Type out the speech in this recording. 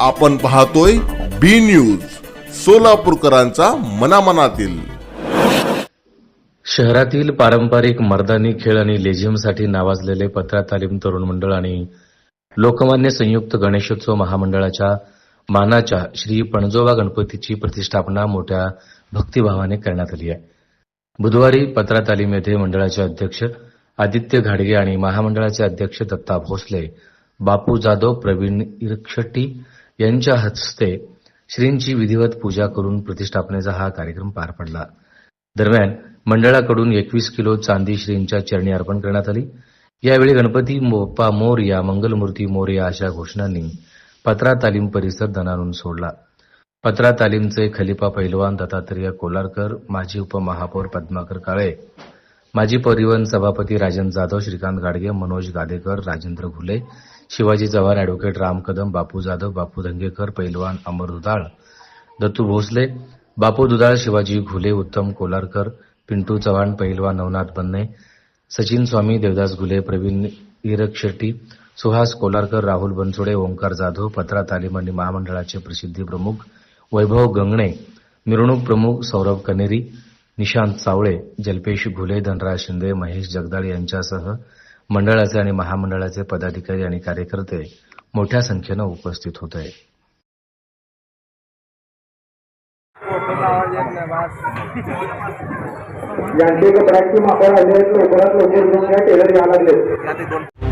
आपण पाहतोय बी न्यूज सोलापूरकरांचा मनामनातील. शहरातील पारंपरिक मर्दानी खेळ आणि लेझिमसाठी नावाजलेले पत्रा तालीम तरुण मंडळ आणि लोकमान्य संयुक्त गणेशोत्सव महामंडळाच्या मानाच्या श्री पणजोबा गणपतीची प्रतिष्ठापना मोठ्या भक्तिभावाने करण्यात आली आहे. बुधवारी पत्रा तालीम येथे मंडळाचे अध्यक्ष आदित्य घाडगे आणि महामंडळाचे अध्यक्ष दत्ता भोसले बापू जाधव प्रवीण इरक्षट्टी यांच्या हस्ते श्रींची विधिवत पूजा करून प्रतिष्ठापनेचा हा कार्यक्रम पार पडला. दरम्यान मंडळाकडून एकवीस किलो चांदी श्रींच्या चरणी अर्पण करण्यात आली. यावेळी गणपती मोप्पा मोरया मंगलमूर्ती मोर्या अशा घोषणांनी पत्रा तालीम परिसर दणानून सोडला. पत्रा तालीमचे खलिफा पैलवान दत्तात्रेय कोलारकर माजी उपमहापौर पद्माकर काळे माजी परिवहन सभापती राजन जाधव श्रीकांत गाडगे मनोज गादेकर राजेंद्र घुले शिवाजी चव्हाण अॅडव्होकेट राम कदम बापू जाधव बापू धंगेकर पैलवान अमर दुधाळ दत्तू भोसले बापू दुधाळ शिवाजी घुले उत्तम कोलारकर पिंटू चव्हाण पहिलवान नवनाथ बन्ने सचिन स्वामी देवदास घुले प्रवीण इरक शेट्टी सुहास कोलारकर राहुल बनसोडे ओंकार जाधव पत्रा तालीम आणि महामंडळाचे प्रसिद्धी प्रमुख वैभव गंगणे मिरवणूक प्रमुख सौरभ कनेरी निशांत चावळे जल्पेश घुले धनराज शिंदे महेश जगदाळ यांच्यासह मंडळाचे आणि महामंडळाचे पदाधिकारी आणि कार्यकर्ते मोठ्या संख्येनं उपस्थित होते यांचे कपड्यांची मापा राहिले लवकरात लवकर टेलर घ्यावं लागले